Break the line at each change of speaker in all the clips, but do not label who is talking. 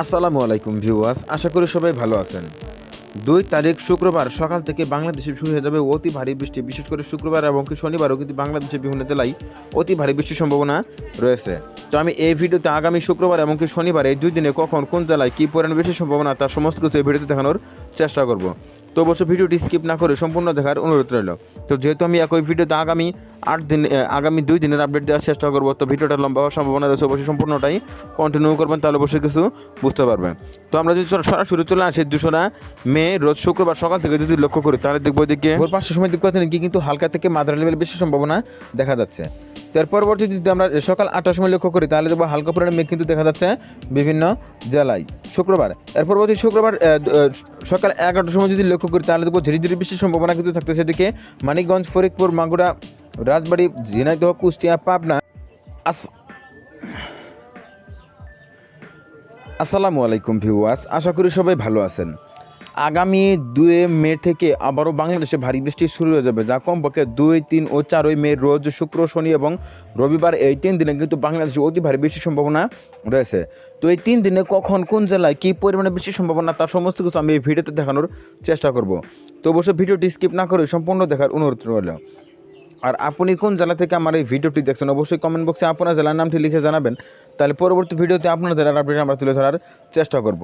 আসসালামু আলাইকুম ভিউয়ার্স, আশা করি সবাই ভালো আছেন। দুই তারিখ শুক্রবার সকাল থেকে বাংলাদেশে শুরু হয়ে যাবে অতি ভারী বৃষ্টি। বিশেষ করে শুক্রবার এবং কি শনিবারও কিন্তু বাংলাদেশের বিভিন্ন জেলায় অতি ভারী বৃষ্টির সম্ভাবনা রয়েছে। তো আমি এই ভিডিওতে আগামী শুক্রবার এবং কি শনিবার এই দুই দিনে কখন কোন জেলায় কী পরিমাণ বৃষ্টির সম্ভাবনা তার সমস্ত কিছু এই ভিডিওতে দেখানোর চেষ্টা করব। তো অবশ্যই ভিডিওটি স্কিপ না করে সম্পূর্ণ দেখার অনুরোধ রইল। তো যেহেতু আমি একই ভিডিওতে আগামী আট দিন আগামী দুই দিনের আপডেট দেওয়ার চেষ্টা করব, তো ভিডিওটা লম্বা হওয়ার সম্ভাবনা রয়েছে, অবশ্যই সম্পূর্ণটাই কন্টিনিউ করবেন, তাহলে অবশ্যই কিছু বুঝতে পারবেন। তো আমরা যদি সরাসরি চলে আসি, দুশোরা মে, রোজ শুক্রবার সকাল থেকে যদি লক্ষ্য করি, তাহলে দেখব এদিকে ভোর পাঁচটার সময় দেখব কি কিন্তু হালকা থেকে মাদ্রা লেভেল বেশি সম্ভাবনা দেখা যাচ্ছে। তার পরবর্তী যদি আমরা সকাল আটটার সময় লক্ষ্য করি, তাহলে দেখব হালকা পরিমাণে মেঘ কিন্তু দেখা যাচ্ছে বিভিন্ন জেলায়। শুক্রবার, এর পরবর্তী শুক্রবার সকাল এগারোটার সময় যদি লক্ষ্য করি, তাহলে দেখব ঝিরিঝিরি বৃষ্টির সম্ভাবনা কিন্তু থাকতেছে এদিকে। মানিকগঞ্জ, ফরিদপুর, মাগুরা, রাজবাড়ী, ঝিনাইদহ, কুষ্টিয়া, পাবনা। আস, আসসালামু আলাইকুম ভিউয়ার্স, আশা করি সবাই ভালো আছেন। আগামী দুই মে থেকে আবারও বাংলাদেশে ভারী বৃষ্টি শুরু হয়ে যাবে, যা কমপক্ষে দুই, তিন ও চারই মে রোজ শুক্র, শনি এবং রবিবার এই তিন দিনে কিন্তু বাংলাদেশে অতি ভারী বৃষ্টির সম্ভাবনা রয়েছে। তো এই তিন দিনে কখন, কোন জেলায় কী পরিমাণে বৃষ্টির সম্ভাবনা, তার সমস্ত কিছু আমি এই ভিডিওতে দেখানোর চেষ্টা করব। তো অবশ্যই ভিডিওটি স্কিপ না করে সম্পূর্ণ দেখার অনুরোধ রইল। আর আপনি কোন জেলা থেকে আমার এই ভিডিওটি দেখছেন, অবশ্যই কমেন্ট বক্সে আপনার জেলার নামটি লিখে জানাবেন, তাহলে পরবর্তী ভিডিওতে আপনার জেলার আপডেট আমরা তুলে ধরার চেষ্টা করব।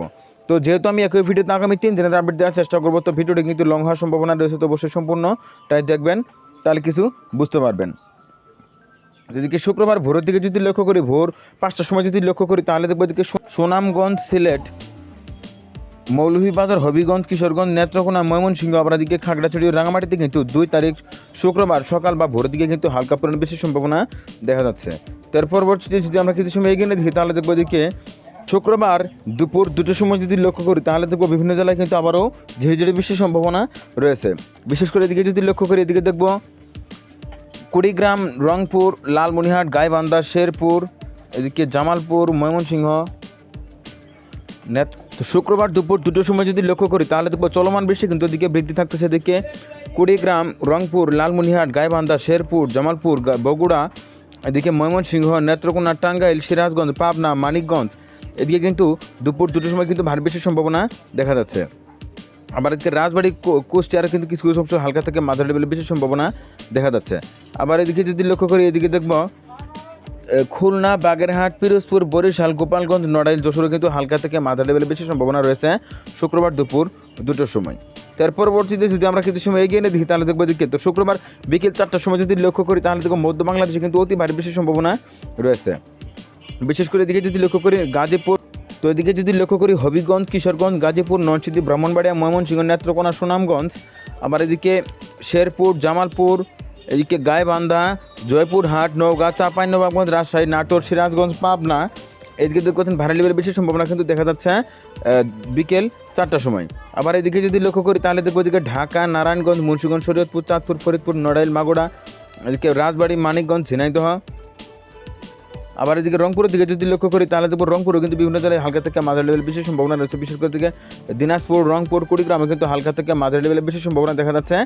তো যেহেতু আমি একই ভিডিওতে আগামী তিন দিনের আপডেট দেওয়ার চেষ্টা করব, তো ভিডিওটি কিন্তু লং হওয়ার সম্ভাবনা রয়েছে, তো অবশ্যই সম্পূর্ণটাই দেখবেন, তাহলে কিছু বুঝতে পারবেন। যেদিকে শুক্রবার ভোরের দিকে যদি লক্ষ্য করি, ভোর পাঁচটার সময় যদি লক্ষ্য করি, তাহলে দেখব এদিকে সুনামগঞ্জ, সিলেট, মৌলভীবাজার, হবিগঞ্জ, কিশোরগঞ্জ, নেত্রকোনা, ময়মনসিংহ আবার দিকে খাগড়াছড়ি ও রাঙামাটিতে কিন্তু দুই তারিখ শুক্রবার সকাল বা ভোরের দিকে কিন্তু হালকা পরিমাণ বেশি সম্ভাবনা দেখা যাচ্ছে। তার পরবর্তীতে যদি আমরা কিছু সময় এগিয়ে দেখি, তাহলে দেখব এদিকে শুক্রবার দুপুর দুটোর সময় যদি লক্ষ্য করি, তাহলে দেখব বিভিন্ন জেলায় কিন্তু আবারও ঝিরিঝিরি বৃষ্টির সম্ভাবনা রয়েছে। বিশেষ করে এদিকে যদি লক্ষ্য করি, এদিকে দেখব কুড়িগ্রাম, রংপুর লালমনিহাট গাইবান্ধা, শেরপুর, এদিকে জামালপুর, ময়মনসিংহ শুক্রবার দুপুর দুটোর সময় যদি লক্ষ্য করি, তাহলে দেখব চলমান বৃষ্টি কিন্তু এদিকে বৃদ্ধি থাকতেছে। এদিকে কুড়িগ্রাম, রংপুর লালমনিহাট গাইবান্ধা, শেরপুর, জামালপুর বগুড়া, এদিকে ময়মনসিংহ, নেত্রকোনা, টাঙ্গাইল, সিরাজগঞ্জ, পাবনা, মানিকগঞ্জ এদিকে কিন্তু দুপুর দুটোর সময় কিন্তু ভারী বৃষ্টির সম্ভাবনা দেখা যাচ্ছে। আবার এদিকে রাজবাড়ি কুষ্টিয়ার কিন্তু কিছু কিছু অংশ হালকা থেকে মাঝারি লেভেলে বেশি সম্ভাবনা দেখা যাচ্ছে। আবার এদিকে যদি লক্ষ্য করি, এদিকে দেখব খুলনা, বাগেরহাট, পিরোজপুর, বরিশাল, গোপালগঞ্জ, নড়াইল, যশোরে কিন্তু হালকা থেকে মাঝারি লেভেলে বেশি সম্ভাবনা রয়েছে শুক্রবার দুপুর দুটোর সময়। তার পরবর্তীতে যদি আমরা কিছু সময় এগিয়ে নিয়ে দেখি, তাহলে দেখব এদিকে তো শুক্রবার বিকেল চারটার সময় যদি লক্ষ্য করি, তাহলে দেখব মধ্য বাংলাদেশে কিন্তু অতি ভারী বেশি সম্ভাবনা রয়েছে। বিশেষ করে এদিকে যদি লক্ষ্য করি গাজীপুর, তো এদিকে যদি লক্ষ্য করি হবিগঞ্জ, কিশোরগঞ্জ, গাজীপুর, নরসিংদী, ব্রাহ্মণবাড়িয়া ময়মনসিংহ নেত্রকোনা সুনামগঞ্জ আবার এদিকে শেরপুর, জামালপুর, এদিকে গাইবান্ধা, জয়পুরহাট, নওগাঁ, চাঁপাইনবাবগঞ্জ, রাজশাহী, নাটোর, সিরাজগঞ্জ, পাবনা, এদিকে দেখছেন ভারী লেভেলের বেশি সম্ভাবনা কিন্তু দেখা যাচ্ছে বিকেল চারটার সময়। আবার এদিকে যদি লক্ষ্য করি তাহলে দেখব এদিকে ঢাকা, নারায়ণগঞ্জ, মুন্সিগঞ্জ, শরীয়তপুর, চাঁদপুর, ফরিদপুর, নড়াইল মাগুড়া এদিকে রাজবাড়ি, মানিকগঞ্জ, ঝিনাইদহ আবার এদিকে রংপুরের দিকে যদি লক্ষ্য করি, তাহলে দেখব রংপুরে কিন্তু বিভিন্ন জেলায় হালকা থেকে মাঝারি লেভেল বিশেষ সম্ভাবনা রয়েছে। বিশেষ করে দিকে দিনাজপুর, রংপুর, কুড়িগ্রামে কিন্তু হালকা থেকে মাঝারি লেভেলে বিশেষ সম্ভাবনা দেখা যাচ্ছে।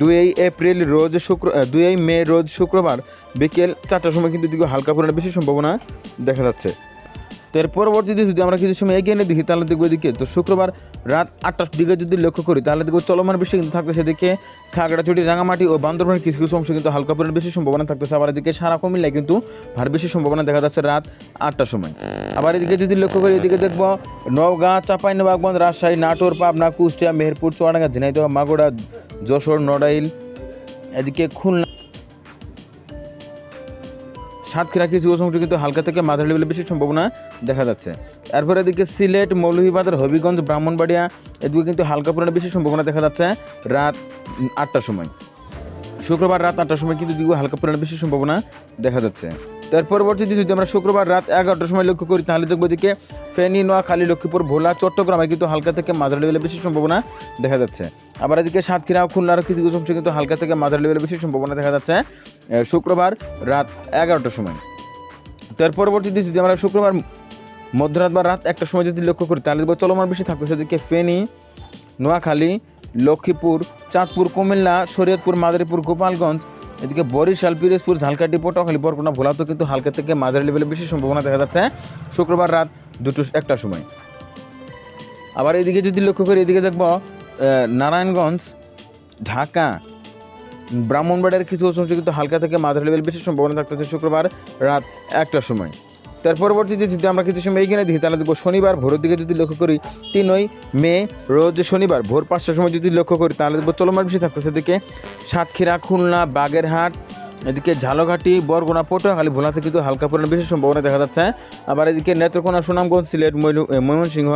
দুই এপ্রিল রোজ শুক্র দুই মে রোজ শুক্রবার বিকেল চারটার সময় কিন্তু হালকা পরিমাণে বেশি সম্ভাবনা দেখা যাচ্ছে। তো এর পরবর্তীতে যদি আমরা কিছু সময় এগিয়ে নিয়ে দেখি, তাহলে দেখব এদিকে, তো শুক্রবার রাত আটটার দিকে যদি লক্ষ্য করি, তাহলে দেখব চলমান বৃষ্টি কিন্তু থাকবে সেদিকে খাগড়াছড়ি, রাঙামাটি ও বান্দরবানের কিছু কিছু অংশ কিন্তু হালকা পরিমাণ বেশি সম্ভাবনা থাকতেছে। আবার এদিকে সারা কুমিল্লায় কিন্তু ভার বেশি সম্ভাবনা দেখা যাচ্ছে রাত আটটার সময়। আবার এদিকে যদি লক্ষ্য করি, এদিকে দেখব নওগাঁ চাঁপাইনবাবগঞ্জ রাজশাহী, নাটোর, পাবনা, কুষ্টিয়া, মেহেরপুর, চুয়াডাঙ্গা, ঝিনাইদহ মাগুড়া যশোর, নড়াইল, এদিকে খুলনা সাতক্ষীরা কিছু অংশ কিন্তু হালকা থেকে মাঝারি লেভেলে বেশি সম্ভাবনা দেখা যাচ্ছে। এরপর এদিকে সিলেট, মৌলভীবাজার, হবিগঞ্জ, ব্রাহ্মণবাড়িয়া, এদিকে কিন্তু হালকা পরিমাণে বেশি সম্ভাবনা দেখা যাচ্ছে রাত আটটার সময়। শুক্রবার রাত আটটার সময় কিন্তু দিকে হালকা পরিমাণে বেশি সম্ভাবনা দেখা যাচ্ছে। তার পরবর্তীতে যদি আমরা শুক্রবার রাত এগারোটার সময় লক্ষ্য করি, তাহলে দেখব দিকে ফেনী, নোয়াখালী, লক্ষ্মীপুর, ভোলা, চট্টগ্রামে কিন্তু হালকা থেকে মাঝারি লেভেলে বেশি সম্ভাবনা দেখা যাচ্ছে। আবার এদিকে সাতক্ষীরা খুলনার কিছু কিছু কিন্তু হালকা থেকে মাঝারি লেভেলে বেশি সম্ভাবনা দেখা যাচ্ছে শুক্রবার রাত এগারোটার সময়। তার পরবর্তীতে যদি আমরা শুক্রবার মধ্যরাত বা রাত একটা সময় যদি লক্ষ্য করি, তাহলে দেখব চলমান বেশি থাকতেছে এদিকে ফেনী, নোয়াখালী, লক্ষ্মীপুর, চাঁদপুর, কুমিল্লা, শরীয়তপুর, মাদারীপুর, গোপালগঞ্জ এদিকে বরিশাল, পিরোজপুর, ঝালকাঠি, পটুয়াখালী, বরগুনা তো কিন্তু হালকা থেকে মাঝারি লেভেলে বেশি সম্ভাবনা দেখা যাচ্ছে। শুক্রবার রাত দুটো একটা সময়। আবার এদিকে যদি লক্ষ্য করি, এদিকে দেখব নারায়ণগঞ্জ, ঢাকা ব্রাহ্মণবাড়ির কিছু অংশ কিন্তু হালকা থেকে মাঝারি লেভেল বেশি সম্ভাবনা থাকতেছে শুক্রবার রাত একটার সময়। তার পরবর্তীতে যদি আমরা কিছু সময় এগিয়ে দেখি, তাহলে দেখব শনিবার ভোরের দিকে যদি লক্ষ্য করি, তিনই মে রোজ শনিবার ভোর পাঁচটার সময় যদি লক্ষ্য করি, তাহলে দেখব চলমান বেশি থাকতেছে সেদিকে সাতক্ষীরা, খুলনা, বাগেরহাট, এদিকে ঝালঘাটি বরগুনা, পটুয়াখালী ভোলাতে কিন্তু হালকা পরিমাণে বিশেষ সম্ভাবনা দেখা যাচ্ছে। আবার এদিকে নেত্রকোনা, সুনামগঞ্জ, সিলেট ময়মনসিংহ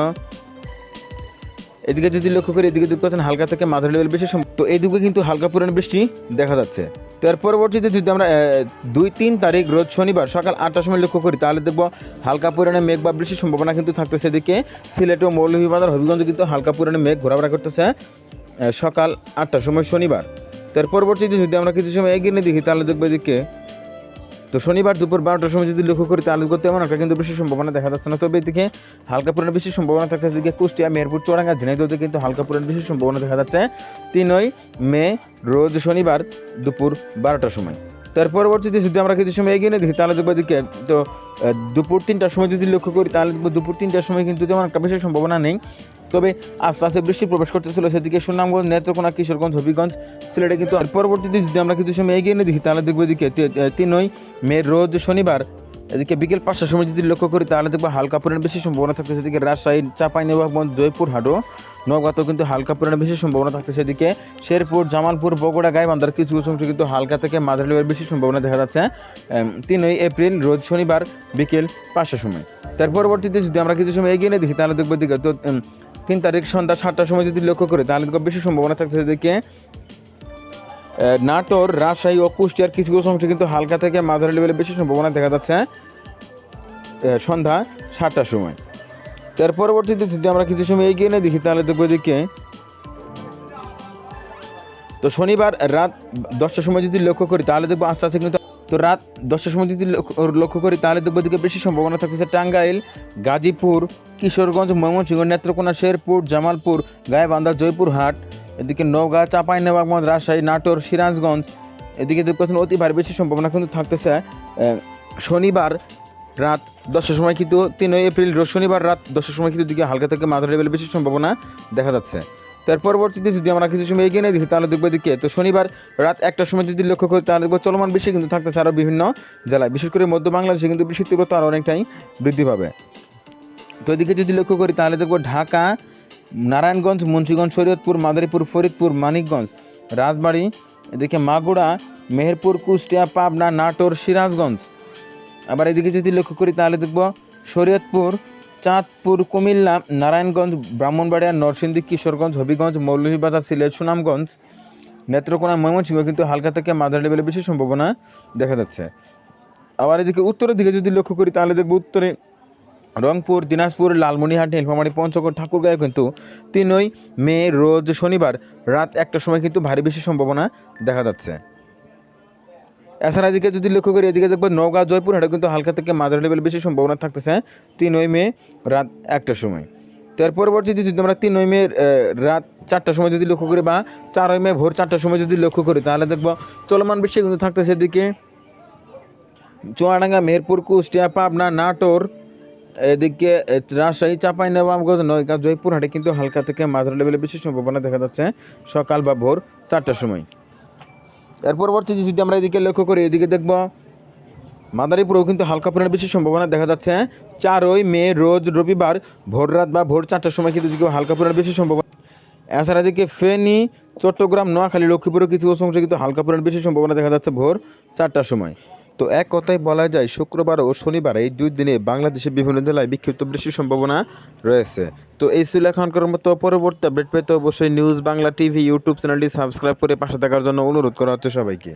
এদিকে যদি লক্ষ্য করি, এদিকে দেখতে পাচ্ছেন হালকা থেকে মাঝারি লেভেল সম- তো এদিকে কিন্তু হালকা পরিমাণ বৃষ্টি দেখা যাচ্ছে। তো এর পরবর্তীতে যদি আমরা দুই তিন তারিখ, রোজ শনিবার সকাল আটটার সময় লক্ষ্য করি, তাহলে দেখব হালকা পরিমাণে মেঘ বা বৃষ্টির সম্ভাবনা কিন্তু থাকতেছে এদিকে। সিলেট ও মৌলভীবাজার, হবিগঞ্জে কিন্তু হালকা পরিমাণে মেঘ ঘোরাফেরা করতেছে সকাল আটটার সময় শনিবার। তার পরবর্তীতে যদি আমরা কিছু সময় এগিয়ে দেখি, তাহলে দেখব এদিকে তো শনিবার দুপুর বারোটার সময় যদি লক্ষ্য করি, তাহলে করতে তেমন একটা কিন্তু বেশি সম্ভাবনা দেখা যাচ্ছে না। তবে এদিকে হালকা পরিমাণে বেশি সম্ভাবনা থাকছে, এদিকে কুষ্টিয়া, মেহেরপুর, চুয়াডাঙ্গা ঝিনাইদহতে কিন্তু হালকা পরিমাণে বেশি সম্ভাবনা দেখা যাচ্ছে। তিনই মে রোজ শনিবার দুপুর বারোটার সময়। তার পরবর্তীতে যদি আমরা কিছু সময় এগিয়ে দেখি, তাহলে দেখব এদিকে, তো দুপুর তিনটার সময় যদি লক্ষ্য করি, তাহলে দুপুর তিনটার সময় কিন্তু তেমন একটা বেশি সম্ভাবনা নেই। তবে আস্তে আস্তে বৃষ্টি প্রবেশ করতেছিল, সেদিকে সুনামগঞ্জ, নেত্রকোনা, কিশোরগঞ্জ, হবিগঞ্জ সিলেটে কিন্তু পরবর্তীতে যদি আমরা কিছু সময় এগিয়ে নিয়ে দেখি, তাহলে দেখব এদিকে তিনই মে রোজ শনিবার। এদিকে বিকেল পাঁচটার সময় যদি লক্ষ্য করি, তাহলে দেখব হালকা পরিমাণ বেশি সম্ভাবনা থাকতেছে। এদিকে রাজশাহী, চাঁপাইনবাবগঞ্জ, জয়পুর, হাটো, নওগাঁতেও কিন্তু হালকা পরিমাণে বেশি সম্ভাবনা থাকতেছে। এদিকে শেরপুর, জামালপুর, বগুড়া, গাইবান্ধার কিছু কিছু অংশ কিন্তু হালকা থেকে মাঝারি লেভেলের বেশি সম্ভাবনা দেখা যাচ্ছে। তিনই এপ্রিল, রোজ শনিবার বিকেল পাঁচটার সময়। তার পরবর্তীতে যদি আমরা কিছু সময় এগিয়ে নিয়ে দেখি, তাহলে দেখব এদিকে তো তিন তারিখ সন্ধ্যা সাতটার সময় যদি লক্ষ্য করি, তাহলে বেশি সম্ভাবনা থাকছে এদিকে নাটোর, রাজশাহী ও কুষ্টিয়ার কিছু কিছু অংশ কিন্তু হালকা থেকে মাঝারি লেভেলে বেশি সম্ভাবনা দেখা যাচ্ছে সন্ধ্যা সাতটার সময়। তার পরবর্তীতে যদি আমরা কিছু সময় এগিয়ে নিয়ে দেখি, তাহলে দেখব এদিকে, তো শনিবার রাত দশটার সময় যদি লক্ষ্য করি, তাহলে দেখব আস্তে আস্তে কিন্তু তো রাত দশটার সময় যদি লক্ষ্য করি, তাহলে দেখব এদিকে বেশি সম্ভাবনা থাকতেছে টাঙ্গাইল, গাজীপুর, কিশোরগঞ্জ, ময়মনসিংহ, নেত্রকোনা, শেরপুর, জামালপুর গায়েবান্ধা জয়পুরহাট, এদিকে নওগাঁ, চাঁপাইনবাবগঞ্জ, রাজশাহী, নাটোর, সিরাজগঞ্জ, এদিকে দেখতেছেন অতি ভারী বেশি সম্ভাবনা কিন্তু থাকতেছে শনিবার রাত দশটার সময় কিন্তু তিনই এপ্রিল শনিবার রাত দশটার সময় কিন্তু দিকে হালকা থেকে মাঝারি লেভেলে বেশি সম্ভাবনা দেখা যাচ্ছে। তার পরবর্তীতে যদি আমরা কিছু সময় এগিয়ে নিয়ে দেখি, তাহলে দেখব এদিকে, তো শনিবার রাত একটার সময় যদি লক্ষ্য করি, তাহলে দেখব চলমান বৃষ্টি কিন্তু থাকতেছে আরও বিভিন্ন জেলায়। বিশেষ করে মধ্য বাংলাদেশে কিন্তু বৃষ্টির তীব্রতা আরও অনেকটাই বৃদ্ধি পাবে। তো এদিকে যদি লক্ষ্য করি, তাহলে দেখব ঢাকা, নারায়ণগঞ্জ, মুন্সীগঞ্জ, শরীয়তপুর, মাদারীপুর, ফরিদপুর, মানিকগঞ্জ, রাজবাড়ি, এদিকে মাগুড়া মেহেরপুর, কুষ্টিয়া, পাবনা, নাটোর, সিরাজগঞ্জ। আবার এদিকে যদি লক্ষ্য করি, তাহলে দেখব শরীয়তপুর চাঁদপুর, কুমিল্লা, নারায়ণগঞ্জ, ব্রাহ্মণবাড়িয়া, নরসিংদী, কিশোরগঞ্জ, হবিগঞ্জ, মৌলভীবাজার, সিলেট, সুনামগঞ্জ। নেত্রকোনা, ময়মনসিংহ, কিন্তু হালকা থেকে মাঝারি লেভেলে বেশি সম্ভাবনা দেখা যাচ্ছে। আবার এদিকে উত্তরের দিকে যদি লক্ষ্য করি, তাহলে দেখব উত্তরে রংপুর, দিনাজপুর, লালমনিরহাট, নীলফামারী, পঞ্চগড়, ঠাকুরগাঁও কিন্তু তিনই মে, রোজ শনিবার, রাত একটার সময় কিন্তু ভারী বেশি সম্ভাবনা দেখা যাচ্ছে। এছাড়া এদিকে যদি লক্ষ্য করি, এদিকে দেখব নওগাঁ, জয়পুর, হাটে কিন্তু হালকা থেকে মাঝারি লেভেল বেশি সম্ভাবনা থাকতেছে তিনই মে রাত একটার সময়। তার পরবর্তীতে যদি আমরা তিনই মে রাত চারটার সময় যদি লক্ষ্য করি বা চারই মে ভোর চারটার সময় যদি লক্ষ্য করি, তাহলে দেখব চলমান বৃষ্টি কিন্তু থাকতেছে এদিকে চুয়াডাঙ্গা মেহেরপুর কুষ্টিয়া, পাবনা, নাটোর, এদিকে রাজশাহী চাপাই নবাবগঞ্জ নয়গাঁ জয়পুরহাটে কিন্তু হালকা থেকে মাঝারি লেভেলে বেশি সম্ভাবনা দেখা যাচ্ছে সকাল বা ভোর চারটার সময়। এর পরবর্তীতে যদি আমরা এদিকে লক্ষ্য করি, এদিকে দেখব মাদারীপুরেও কিন্তু হালকা পরিমাণে বেশি সম্ভাবনা দেখা যাচ্ছে। চারই মে রোজ রবিবার ভোর রাত বা ভোর চারটার সময় কিন্তু হালকা পরিমাণে বেশি সম্ভাবনা। এছাড়া এদিকে ফেনী, চট্টগ্রাম, নোয়াখালী লক্ষ্মীপুরের কিছু কিছু অংশে কিন্তু হালকা পরিমাণে বেশি সম্ভাবনা দেখা যাচ্ছে ভোর চারটার সময়। তো এক কথায় বলা যায়, শুক্রবার ও শনিবার এই দুই দিনে বাংলাদেশের বিভিন্ন জেলায় বিক্ষিপ্ত বৃষ্টির সম্ভাবনা রয়েছে। তো এই ছিল এখনকার মতো পরবর্তী আপডেট পেতে অবশ্যই নিউজ বাংলা টিভি, ইউটিউব চ্যানেলটি সাবস্ক্রাইব করে পাশে থাকার জন্য অনুরোধ করা হচ্ছে সবাইকে।